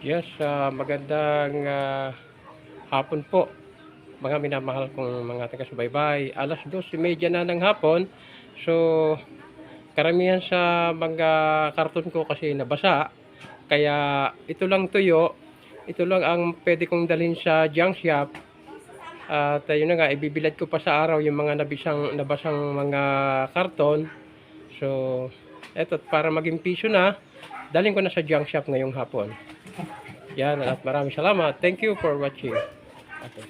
Yes, ah, magandang ah, hapon po. Mga minamahal kong mga taga-subaybay. Alas 12.30 na ng hapon. So, karamihan sa mga karton ko kasi nabasa. Kaya ito lang tuyo. Ito lang ang pwede kong dalhin sa junk shop. At ayun na nga, ibibilad ko pa sa araw yung mga nabisang, nabasang mga karton. So, eto, para maging piso na, dalhin ko na sa junk shop ngayong hapon. Yan, at maraming salamat. Thank you for watching. Okay.